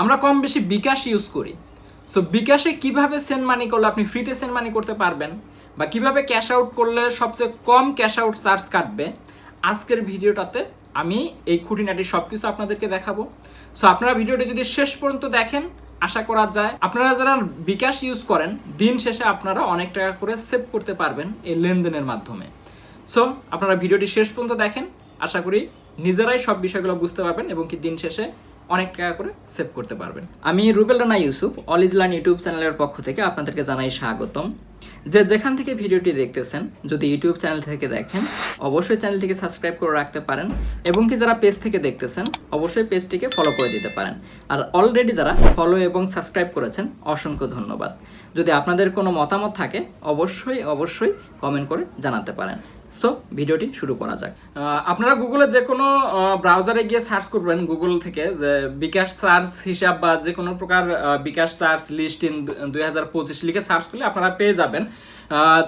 আমরা কম বেশি বিকাশ ইউজ করি। সো বিকাশে কীভাবে সেন্ড মানি করলে আপনি ফ্রিতে সেন্ড মানি করতে পারবেন বা কীভাবে ক্যাশ আউট করলে সবচেয়ে কম ক্যাশ আউট চার্জ কাটবে, আজকের ভিডিওটাতে আমি এই খুঁটিনাটি সব কিছু আপনাদেরকে দেখাবো। সো আপনারা ভিডিওটি যদি শেষ পর্যন্ত দেখেন, আশা করা যায় আপনারা যারা বিকাশ ইউজ করেন, দিন শেষে আপনারা অনেক টাকা করে সেভ করতে পারবেন এই লেনদেনের মাধ্যমে। সো আপনারা ভিডিওটি শেষ পর্যন্ত দেখেন, আশা করি নিজেরাই সব বিষয়গুলো বুঝতে পারবেন এবং কি দিন শেষে অনেক টাকা করে সেভ করতে পারবেন। আমি রুবেল রানা ইউসুফ, অল ইজলান ইউটিউব চ্যানেলের পক্ষ থেকে আপনাদেরকে জানাই স্বাগতম। যে যেখান থেকে ভিডিওটি দেখতেছেন, যদি ইউটিউব চ্যানেল থেকে দেখেন, অবশ্যই চ্যানেলটিকে সাবস্ক্রাইব করে রাখতে পারেন এবং কি যারা পেজ থেকে দেখতেছেন, অবশ্যই পেজটিকে ফলো করে দিতে পারেন। আর অলরেডি যারা ফলো এবং সাবস্ক্রাইব করেছেন, অসংখ্য ধন্যবাদ। যদি আপনাদের কোনো মতামত থাকে, অবশ্যই অবশ্যই কমেন্ট করে জানাতে পারেন। সো ভিডিওটি শুরু করা যাক। আপনারা গুগলে যে কোনো ব্রাউজারে গিয়ে সার্চ করবেন গুগল থেকে যে বিকাশ সার্চ হিসাব বা যে কোনো প্রকার বিকাশ সার্চ লিস্ট ইন দুই হাজার পঁচিশ লিখে সার্চ করলে আপনারা পেয়ে যাবেন।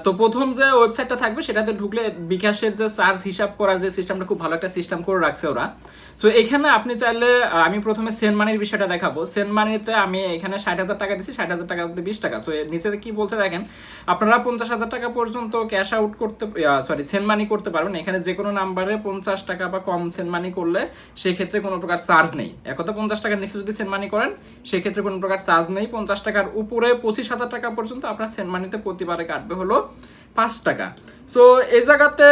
তো প্রথম যে ওয়েবসাইটটা থাকবে, সেটাতে ঢুকলে বিকাশের যে সার্চ হিসাব করার যে সিস্টেমটা খুব ভালো একটা সিস্টেম করে রাখছে ওরা। সো এখানে আপনি চাইলে আমি প্রথমে সেন্ট মানির বিষয়টা দেখাবো। সেন্ট মানিতে আমি এখানে ষাট হাজার টাকা দিচ্ছি ষাট হাজার টাকা বিশ টাকা। সো নিচে কি বলছে দেখেন, আপনারা পঞ্চাশ হাজার টাকা পর্যন্ত ক্যাশ আউট করতে সরি সেন্ট মানি করতে পারবেন। এখানে যে কোনো নাম্বারে পঞ্চাশ টাকা বা কম সেন্ট মানি করলে সেক্ষেত্রে কোনো প্রকার চার্জ নেই। একথা পঞ্চাশ টাকার নিচে যদি সেন্ট মানি করেন, সেক্ষেত্রে কোনো প্রকার চার্জ নেই। পঞ্চাশ টাকার উপরে পঁচিশ হাজার টাকা পর্যন্ত আপনার সেন্ট মানিতে প্রতিবারে কাটবে হলো পাঁচ টাকা। সো এই জায়গাতে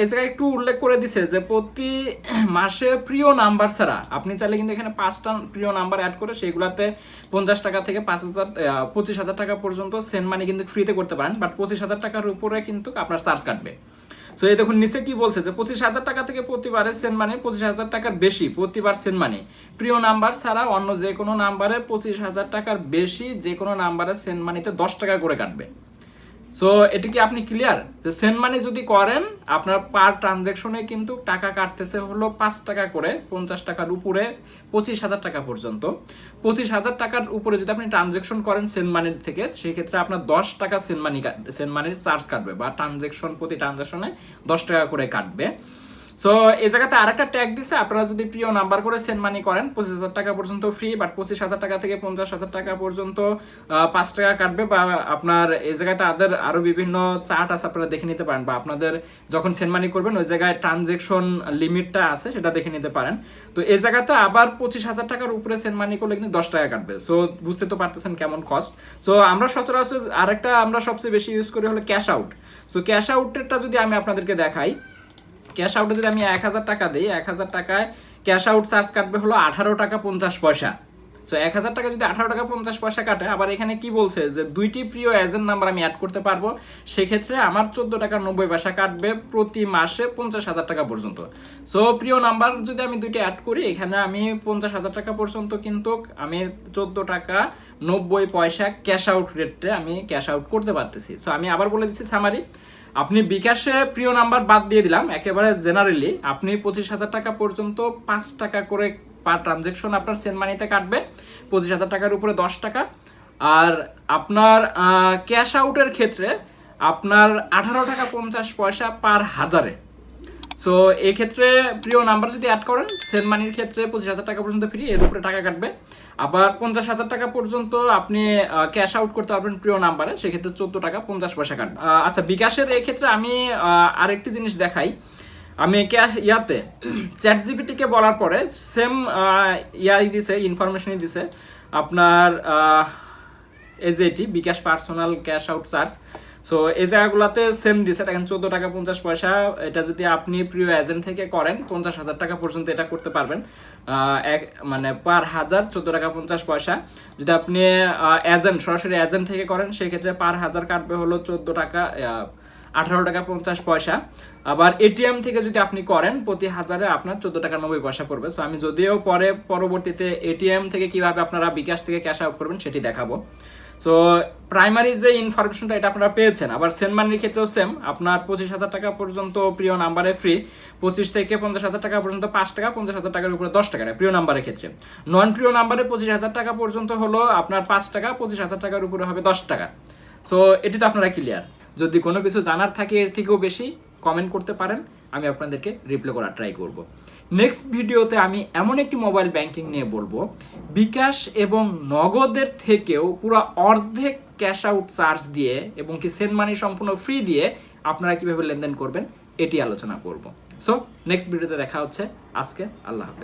এই জায়গায় একটু উল্লেখ করে দিছে যে প্রতি মাসে প্রিয় নাম্বার ছাড়া, আপনি চাইলে কিন্তু এখানে পাঁচটা প্রিয় নাম্বার অ্যাড করে সেইগুলাতে পঞ্চাশ টাকা থেকে পাঁচ হাজার পঁচিশ হাজার টাকা পর্যন্ত সেন্ট মানি কিন্তু ফ্রিতে করতে পারেন বাট পঁচিশ হাজার টাকার উপরে কিন্তু আপনার চার্জ কাটবে। সো এই দেখুন, নিচে কি বলছে যে পঁচিশ হাজার টাকা থেকে প্রতিবারে সেন্ট মানি পঁচিশ হাজার টাকার বেশি, প্রতিবার সেন্ট মানি প্রিয় নাম্বার ছাড়া অন্য যে কোনো নাম্বারে পঁচিশ হাজার টাকার বেশি যে কোনো নাম্বারে সেন্ট মানিতে দশ টাকা করে কাটবে। সো এটা কি আপনি ক্লিয়ার যে সেন্ড মানি যদি করেন, আপনার পার ট্রানজ্যাকশনে কিন্তু টাকা কাটতেছে হলো পাঁচ টাকা করে, পঞ্চাশ টাকার উপরে পঁচিশ হাজার টাকা পর্যন্ত। পঁচিশ হাজার টাকার উপরে যদি আপনি ট্রানজ্যাকশন করেন সেন্ড মানির থেকে, সেই ক্ষেত্রে আপনার দশ টাকা সেন্ড মানি সেন্ড মানির চার্জ কাটবে বা ট্রানজ্যাকশন প্রতি ট্রানজ্যাকশনে দশ টাকা করে কাটবে। সো এই জায়গাতে আরেকটা ট্যাগ দিছে, আপনারা যদি প্রিয় নাম্বার করে সেন্ড মানি করেন, পঁচিশ হাজার টাকা পর্যন্ত ফ্রি বাট পঁচিশ হাজার টাকা থেকে পঞ্চাশ হাজার টাকা পর্যন্ত পাঁচ টাকা কাটবে, বা আপনার এই জায়গাতে আদের আরও বিভিন্ন চার্ট আছে, আপনারা দেখে নিতে পারেন, বা আপনাদের যখন সেন্ড মানি করবেন, ওই জায়গায় ট্রানজেকশন লিমিটটা আছে, সেটা দেখে নিতে পারেন। তো এই জায়গাতে আবার পঁচিশ হাজার টাকার উপরে সেন্ড মানি করলে কিন্তু দশ টাকা কাটবে। সো বুঝতে তো পারতেছেন কেমন কস্ট সো আমরা সচরাচর আরেকটা আমরা সবচেয়ে বেশি ইউজ করি হলো ক্যাশ আউট সো ক্যাশ আউটেরটা যদি আমি আপনাদেরকে দেখাই ক্যাশ আউটে যদি আমি এক হাজার টাকা দিই, এক হাজার টাকায় ক্যাশ আউট চার্জ কাটবে হলো আঠারো টাকা পঞ্চাশ পয়সা। সো এক হাজার টাকা যদি আঠারো টাকা পঞ্চাশ পয়সা কাটে, আবার এখানে কি বলছে যে দুইটি প্রিয় এজেন্ট নাম্বার আমি অ্যাড করতে পারব, সেক্ষেত্রে আমার চোদ্দ টাকা নব্বই পয়সা কাটবে প্রতি মাসে পঞ্চাশ হাজার টাকা পর্যন্ত। সো প্রিয় নাম্বার যদি আমি দুইটা অ্যাড করি, এখানে আমি পঞ্চাশ হাজার টাকা পর্যন্ত কিন্তু আমি চোদ্দ টাকা নব্বই পয়সা ক্যাশ আউট রেটে আমি ক্যাশ আউট করতে পারতেছি। সো আমি আবার বলে দিচ্ছি সামারি আপনি বিকাশে প্রিয় নাম্বার বাদ দিয়ে দিলাম, একেবারে জেনারেলি আপনি পঁচিশ হাজার টাকা পর্যন্ত পাঁচ টাকা করে পার ট্রানজেকশন আপনার সেন্ট মানিতে কাটবে। পঁচিশ হাজার টাকার উপরে দশ টাকা। আর আপনার ক্যাশ আউটের ক্ষেত্রে আপনার আঠারো টাকা পঞ্চাশ পয়সা পার হাজারে। সো এই ক্ষেত্রে প্রিয় নাম্বার যদি অ্যাড করেন সেন্ট মানির ক্ষেত্রে পঁচিশ হাজার টাকা পর্যন্ত ফ্রি এর উপরে টাকা কাটবে। আবার পঞ্চাশ হাজার টাকা পর্যন্ত আপনি ক্যাশ আউট করতে পারবেন প্রিয় নাম্বারে সেক্ষেত্রে চোদ্দ টাকা পঞ্চাশ পয়সা কাটবে। আচ্ছা বিকাশের ক্ষেত্রে আমি আরেকটি জিনিস দেখাই। আমি ক্যাশ ইয়াতে চ্যাট জিপিটিকে বলার পরে সেম ইয়াই দিছে ইনফরমেশনই দিছে। আপনার এটি bKash personal cash out charge so এই জায়গাগুলোতে সেম দিছে দেখেন চোদ্দ টাকা পঞ্চাশ পয়সা। এটা যদি আপনি প্রিয় এজেন্ট থেকে করেন, পঞ্চাশ হাজার টাকা পর্যন্ত এটা করতে পারবেন। এক মানে পার হাজার চোদ্দ টাকা পঞ্চাশ পয়সা। যদি আপনি এজেন্ট সরাসরি এজেন্ট থেকে করেন, সেক্ষেত্রে পার হাজার কাটবে হলো চোদ্দ টাকা আঠারো টাকা পঞ্চাশ পয়সা। আবার এটিএম থেকে যদি আপনি করেন, প্রতি হাজারে আপনার চোদ্দ টাকা নব্বই পয়সা পড়বে। সো আমি যদিও পরে, পরবর্তীতে এটিএম থেকে কীভাবে আপনারা বিকাশ থেকে ক্যাশ আউট করবেন, সেটি দেখাবো। সো প্রাইমারি যে ইনফরমেশনটা এটা আপনারা পেয়েছেন, আবার সেন্ট মানির ক্ষেত্রেও সেম আপনার পঁচিশ হাজার টাকা পর্যন্ত প্রিয় নাম্বারে ফ্রি পঁচিশ থেকে পঞ্চাশ হাজার টাকা পর্যন্ত পাঁচ টাকা, পঞ্চাশ হাজার টাকার উপরে দশ টাকা প্রিয় নাম্বারের ক্ষেত্রে। নন প্রিয় নাম্বারে পঁচিশ হাজার টাকা পর্যন্ত হলো আপনার পাঁচ টাকা, পঁচিশ হাজার টাকার উপরে হবে দশ টাকা। সো এটি তো আপনারা ক্লিয়ার যদি কোনো কিছু জানার থাকে এর থেকেও বেশি কমেন্ট করতে পারেন, আমি আপনাদেরকে রিপ্লাই করার ট্রাই করব। নেক্সট ভিডিওতে আমি এমন একটি মোবাইল ব্যাংকিং নিয়ে বলব। বিকাশ এবং নগদের থেকেও পুরো অর্ধেক ক্যাশ আউট চার্জ দিয়ে এবং কি সেন্ড মানি সম্পূর্ণ ফ্রি দিয়ে আপনারা কীভাবে লেনদেন করবেন, এটি আলোচনা করব। সো নেক্সট ভিডিওতে দেখা হচ্ছে। আজকে আল্লাহ হাফেজ।